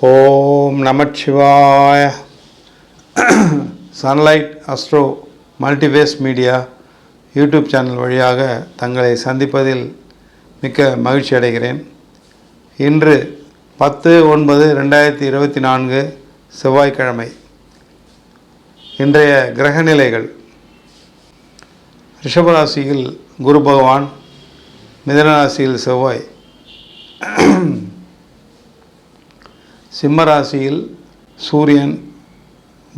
ஓம் நமச்சிவாய. Sunlight astro multiverse media YouTube channel வழியாக தங்களை சந்திப்பதில் மிக்க மகிழ்ச்சி அடைகிறேன். இன்று பத்து ஒன்பது ரெண்டாயிரத்தி இருபத்தி நான்கு செவ்வாய்க்கிழமை. இன்றைய கிரகநிலைகள். ரிஷபராசியில் குரு பகவான் மிதனராசியில் செவ்வாய். சிம்மராசியில் சூரியன்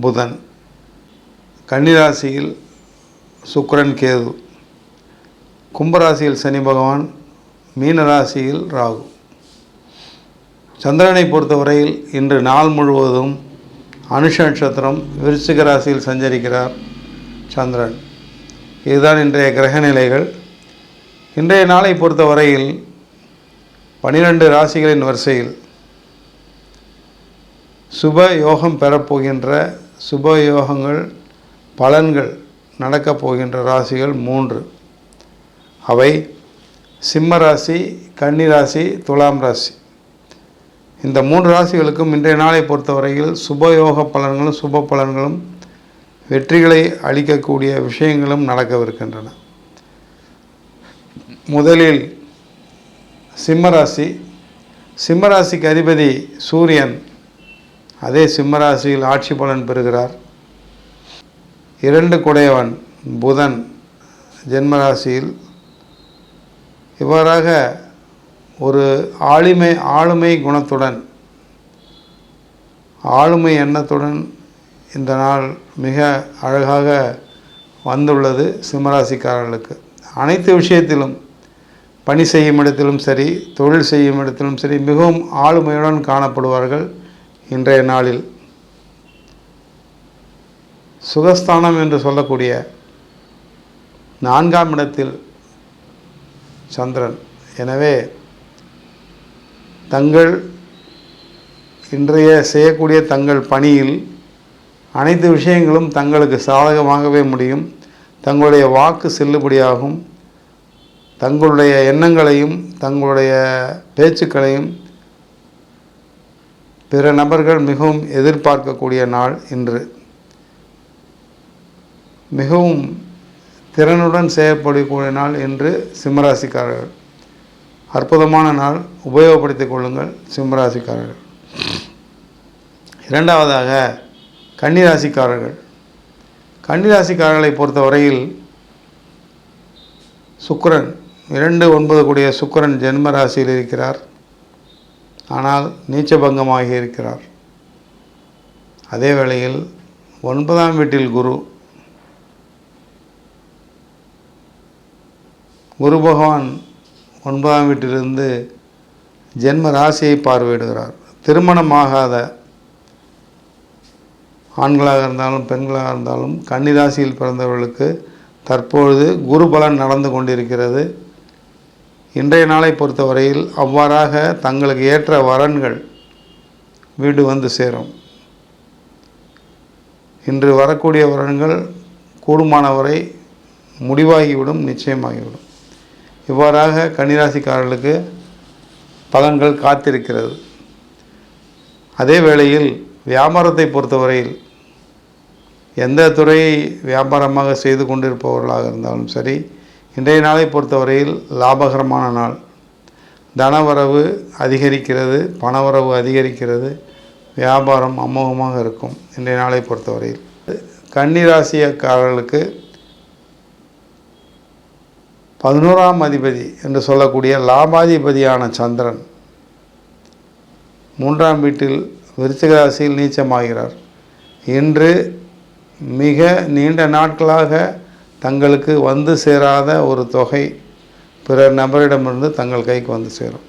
புதன். கன்னிராசியில் சுக்கரன் கேது. கும்பராசியில் சனி பகவான் மீனராசியில் ராகு. சந்திரனை பொறுத்தவரையில் இன்று நாள் முழுவதும் அனுஷ நட்சத்திரம் விருச்சிக ராசியில் சஞ்சரிக்கிறார் சந்திரன். இதுதான் இன்றைய கிரக நிலைகள். இன்றைய நாளை பொறுத்தவரையில் பனிரெண்டு ராசிகளின் வரிசையில் சுப யோகம் பெறப்போகின்ற சுப யோகங்கள் பலன்கள் நடக்கப் போகின்ற ராசிகள் மூன்று. அவை சிம்ம ராசி கன்னி ராசி துலாம் ராசி. இந்த மூன்று ராசிகளுக்கும் இன்றைய நாளை பொறுத்தவரையில் சுபயோக பலன்களும் சுப பலன்களும் வெற்றிகளை அளிக்கக்கூடிய விஷயங்களும் நடக்கவிருக்கின்றன. முதலில் சிம்மராசி சிம்மராசிக்கு அதிபதி சூரியன். அதே சிம்மராசியில் ஆட்சி பலன் பெறுகிறார். இரண்டு குடையவன் புதன் ஜென்மராசியில். இவ்வாறாக ஒரு ஆளுமை ஆளுமை குணத்துடன் ஆளுமை எண்ணத்துடன் இந்த நாள் மிக அழகாக வந்துள்ளது சிம்மராசிக்காரர்களுக்கு. அனைத்து விஷயத்திலும் பணி செய்யும் இடத்திலும் சரி தொழில் செய்யும் இடத்திலும் சரி மிகவும் ஆளுமையுடன் காணப்படுவார்கள். இன்றைய நாளில் சுகஸ்தானம் என்று சொல்லக்கூடிய நான்காம் இடத்தில் சந்திரன். எனவே தங்கள் இன்றைய செய்யக்கூடிய தங்கள் பணியில் அனைத்து விஷயங்களும் தங்களுக்கு சாதகமாகவே முடியும். தங்களுடைய வாக்கு செல்லுபடியாகும். தங்களுடைய எண்ணங்களையும் தங்களுடைய பேச்சுக்களையும் பிற நபர்கள் மிகவும் எதிர்பார்க்கக்கூடிய நாள் இன்று. மிகவும் திறனுடன் செயல்படக்கூடிய நாள் என்று சிம்மராசிக்காரர்கள். அற்புதமான நாள் உபயோகப்படுத்திக் கொள்ளுங்கள் சிம்மராசிக்காரர்கள். இரண்டாவதாக கன்னிராசிக்காரர்கள். கன்னிராசிக்காரர்களை பொறுத்தவரையில் சுக்கிரன் இரண்டு ஒன்பது கூடிய சுக்கிரன் ஜென்ம ராசியில் இருக்கிறார். ஆனால் நீச்சபங்கமாகி இருக்கிறார். அதே வேளையில் ஒன்பதாம் வீட்டில் குரு. குரு பகவான் ஒன்பதாம் வீட்டிலிருந்து ஜென்ம ராசியை பார்வையிடுகிறார். திருமணமாகாத ஆண்களாக இருந்தாலும் பெண்களாக இருந்தாலும் கன்னிராசியில் பிறந்தவர்களுக்கு தற்பொழுது குரு பலன் நடந்து கொண்டிருக்கிறது. இன்றைய நாளை பொறுத்தவரையில் அவ்வாறாக தங்களுக்கு ஏற்ற வரன்கள் வீடு வந்து சேரும். இன்று வரக்கூடிய வரன்கள் கூடுமானவரை முடிவாகிவிடும் நிச்சயமாகிவிடும். இவ்வாறாக கன்னிராசிக்காரர்களுக்கு பலன்கள் காத்திருக்கிறது. அதே வேளையில் வியாபாரத்தை பொறுத்தவரையில் எந்த துறையை வியாபாரமாக செய்து கொண்டிருப்பவர்களாக இருந்தாலும் சரி இன்றைய நாளை பொறுத்தவரையில் லாபகரமான நாள். தனவரவு அதிகரிக்கிறது பணவரவு அதிகரிக்கிறது வியாபாரம் அமோகமாக இருக்கும் இன்றைய நாளை பொறுத்தவரையில். கன்னிராசியக்காரர்களுக்கு பதினோராம் அதிபதி என்று சொல்லக்கூடிய லாபாதிபதியான சந்திரன் மூன்றாம் வீட்டில் விருச்சிக ராசியில் நீச்சமாகிறார். இன்று மிக நீண்ட நாட்களாக தங்களுக்கு வந்து சேராத ஒரு தொகை பிற நபரிடமிருந்து தங்கள் கைக்கு வந்து சேரும்.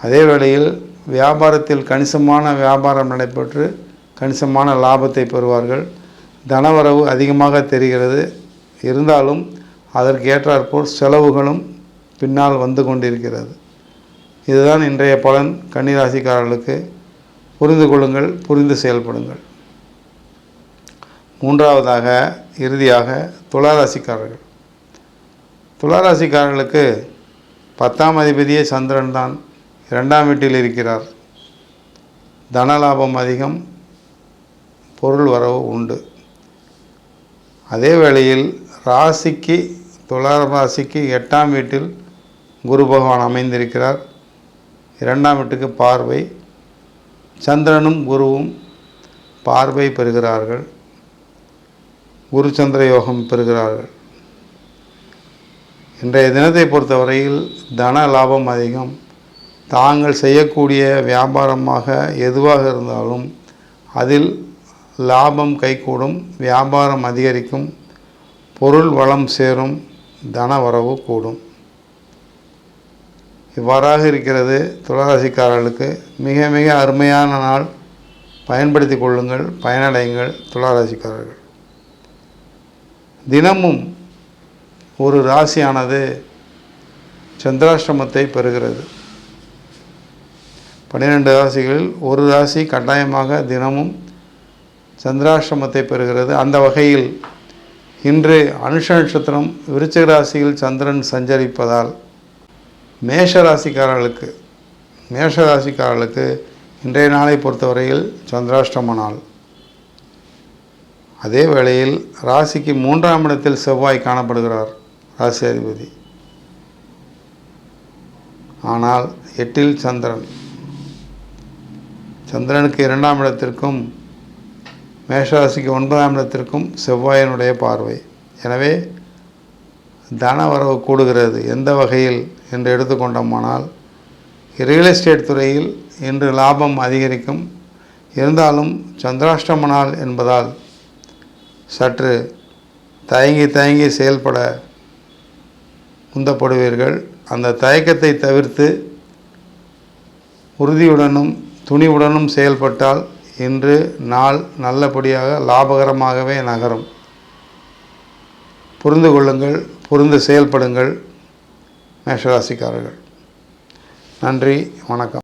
அதே வேளையில் வியாபாரத்தில் கணிசமான வியாபாரம் நடைபெற்று கணிசமான லாபத்தை பெறுவார்கள். தனவரவு அதிகமாக தெரிகிறது. இருந்தாலும் அதற்கு ஏற்றாற்போல் செலவுகளும் பின்னால் வந்து கொண்டிருக்கிறது. இதுதான் இன்றைய பலன் கன்னிராசிக்காரர்களுக்கு. புரிந்து கொள்ளுங்கள் புரிந்து செயல்படுங்கள். மூன்றாவதாக இறுதியாக துளாராசிக்காரர்கள். துளாராசிக்காரர்களுக்கு பத்தாம் அதிபதியே சந்திரன் தான். இரண்டாம் வீட்டில் இருக்கிறார். தனலாபம் அதிகம். பொருள் வரவு உண்டு. அதே வேளையில் ராசிக்கு துளாரம் ராசிக்கு எட்டாம் வீட்டில் குரு பகவான் அமைந்திருக்கிறார். இரண்டாம் வீட்டுக்கு பார்வை. சந்திரனும் குருவும் பார்வை பெறுகிறார்கள். குரு சந்திர யோகம் பெறுகிறார்கள். இன்றைய தினத்தை பொறுத்தவரையில் தன லாபம் அதிகம். தாங்கள் செய்யக்கூடிய வியாபாரமாக எதுவாக இருந்தாலும் அதில் லாபம் கைகூடும் வியாபாரம் அதிகரிக்கும் பொருள் வளம் சேரும் தன வரவு கூடும். இவ்வாறாக இருக்கிறது துளாராசிக்காரர்களுக்கு. மிக மிக அருமையான நாள். பயன்படுத்தி கொள்ளுங்கள் பயனடையுங்கள் துளாராசிக்காரர்கள். தினமும் ஒரு ராசியானது சந்திராஷ்டிரமத்தை பெறுகிறது. பன்னிரெண்டு ராசிகளில் ஒரு ராசி கட்டாயமாக தினமும் சந்திராஷ்டிரமத்தை பெறுகிறது. அந்த வகையில் இன்று அனுஷ நட்சத்திரம் விருச்சிக ராசியில் சந்திரன் சஞ்சரிப்பதால் மேஷ ராசிக்காரர்களுக்கு மேஷ ராசிக்காரர்களுக்கு இன்றைய நாளை பொறுத்தவரையில் சந்திராஷ்டம நாள். அதே வேளையில் ராசிக்கு மூன்றாம் இடத்தில் செவ்வாய் காணப்படுகிறார் ராசி அதிபதி. ஆனால் எட்டில் சந்திரன். சந்திரனுக்கு இரண்டாம் இடத்திற்கும் மேஷராசிக்கு ஒன்பதாம் இடத்திற்கும் செவ்வாயினுடைய பார்வை. எனவே தன வரவு கூடுகிறது எந்த வகையில் என்று எடுத்துக்கொண்டோமானால் ரியல் எஸ்டேட் துறையில் இன்று லாபம் அதிகரிக்கும். இருந்தாலும் சந்திராஷ்டம நாள் என்பதால் சற்று தயங்கி தயங்கி செயல்பட உந்தப்படுவீர்கள். அந்த தயக்கத்தை தவிர்த்து உறுதியுடனும் துணிவுடனும் செயல்பட்டால் இன்று நாள் நல்லபடியாக லாபகரமாகவே நகரும். புரிந்து கொள்ளுங்கள் புரிந்து செயல்படுங்கள் மேஷராசிக்காரர்கள். நன்றி வணக்கம்.